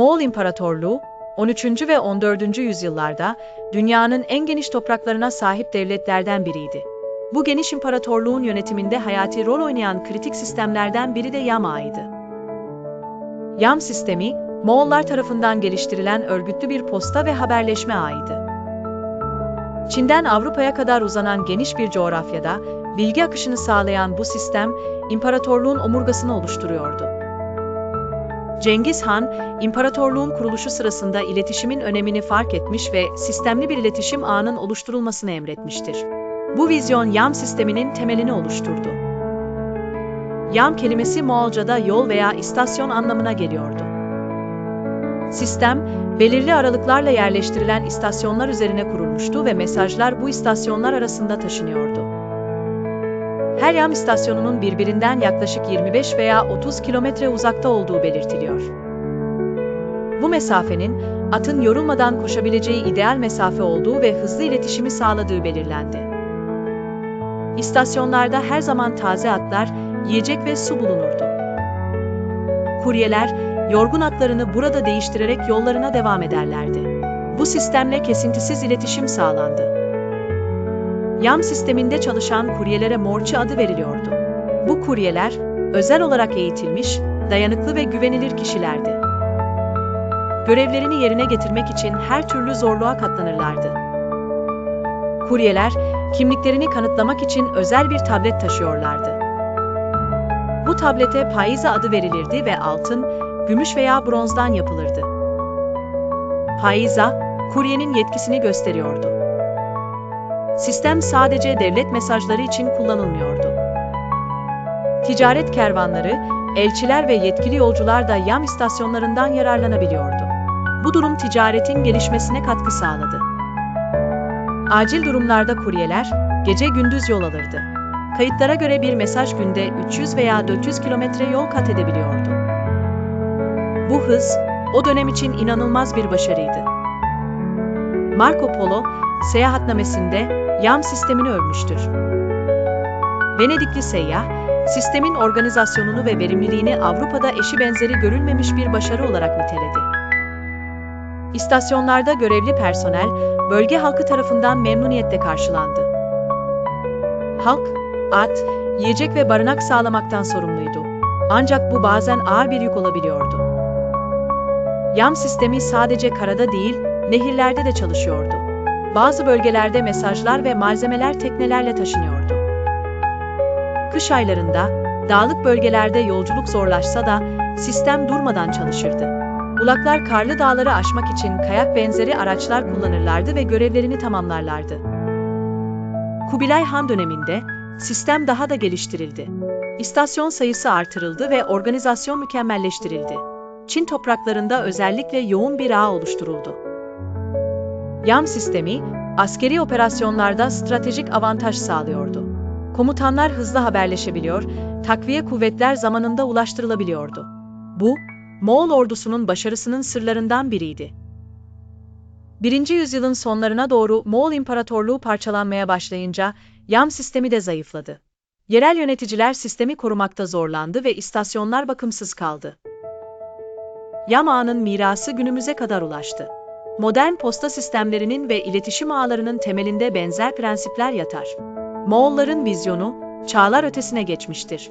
Moğol İmparatorluğu, 13. ve 14. yüzyıllarda dünyanın en geniş topraklarına sahip devletlerden biriydi. Bu geniş imparatorluğun yönetiminde hayati rol oynayan kritik sistemlerden biri de Yam ağıydı. Yam sistemi, Moğollar tarafından geliştirilen örgütlü bir posta ve haberleşme ağıydı. Çin'den Avrupa'ya kadar uzanan geniş bir coğrafyada bilgi akışını sağlayan bu sistem, imparatorluğun omurgasını oluşturuyordu. Cengiz Han, imparatorluğun kuruluşu sırasında iletişimin önemini fark etmiş ve sistemli bir iletişim ağının oluşturulmasını emretmiştir. Bu vizyon Yam sisteminin temelini oluşturdu. Yam kelimesi Moğolca'da yol veya istasyon anlamına geliyordu. Sistem, belirli aralıklarla yerleştirilen istasyonlar üzerine kurulmuştu ve mesajlar bu istasyonlar arasında taşınıyordu. Her yam istasyonunun birbirinden yaklaşık 25 veya 30 kilometre uzakta olduğu belirtiliyor. Bu mesafenin, atın yorulmadan koşabileceği ideal mesafe olduğu ve hızlı iletişimi sağladığı belirlendi. İstasyonlarda her zaman taze atlar, yiyecek ve su bulunurdu. Kuryeler, yorgun atlarını burada değiştirerek yollarına devam ederlerdi. Bu sistemle kesintisiz iletişim sağlandı. Yam sisteminde çalışan kuryelere morçi adı veriliyordu. Bu kuryeler, özel olarak eğitilmiş, dayanıklı ve güvenilir kişilerdi. Görevlerini yerine getirmek için her türlü zorluğa katlanırlardı. Kuryeler, kimliklerini kanıtlamak için özel bir tablet taşıyorlardı. Bu tablete paiza adı verilirdi ve altın, gümüş veya bronzdan yapılırdı. Paiza, kuryenin yetkisini gösteriyordu. Sistem sadece devlet mesajları için kullanılmıyordu. Ticaret kervanları, elçiler ve yetkili yolcular da yam istasyonlarından yararlanabiliyordu. Bu durum ticaretin gelişmesine katkı sağladı. Acil durumlarda kuryeler, gece gündüz yol alırdı. Kayıtlara göre bir mesaj günde 300 veya 400 kilometre yol kat edebiliyordu. Bu hız, o dönem için inanılmaz bir başarıydı. Marco Polo, seyahatnamesinde YAM sistemini övmüştür. Venedikli seyyah, sistemin organizasyonunu ve verimliliğini Avrupa'da eşi benzeri görülmemiş bir başarı olarak niteledi. İstasyonlarda görevli personel, bölge halkı tarafından memnuniyetle karşılandı. Halk, at, yiyecek ve barınak sağlamaktan sorumluydu. Ancak bu bazen ağır bir yük olabiliyordu. Yam sistemi sadece karada değil, nehirlerde de çalışıyordu. Bazı bölgelerde mesajlar ve malzemeler teknelerle taşınıyordu. Kış aylarında, dağlık bölgelerde yolculuk zorlaşsa da sistem durmadan çalışırdı. Ulaklar karlı dağları aşmak için kayak benzeri araçlar kullanırlardı ve görevlerini tamamlarlardı. Kubilay Han döneminde sistem daha da geliştirildi. İstasyon sayısı artırıldı ve organizasyon mükemmelleştirildi. Çin topraklarında özellikle yoğun bir ağ oluşturuldu. YAM sistemi, askeri operasyonlarda stratejik avantaj sağlıyordu. Komutanlar hızlı haberleşebiliyor, takviye kuvvetler zamanında ulaştırılabiliyordu. Bu, Moğol ordusunun başarısının sırlarından biriydi. 1. yüzyılın sonlarına doğru Moğol İmparatorluğu parçalanmaya başlayınca YAM sistemi de zayıfladı. Yerel yöneticiler sistemi korumakta zorlandı ve istasyonlar bakımsız kaldı. Yam ağının mirası günümüze kadar ulaştı. Modern posta sistemlerinin ve iletişim ağlarının temelinde benzer prensipler yatar. Moğolların vizyonu, çağlar ötesine geçmiştir.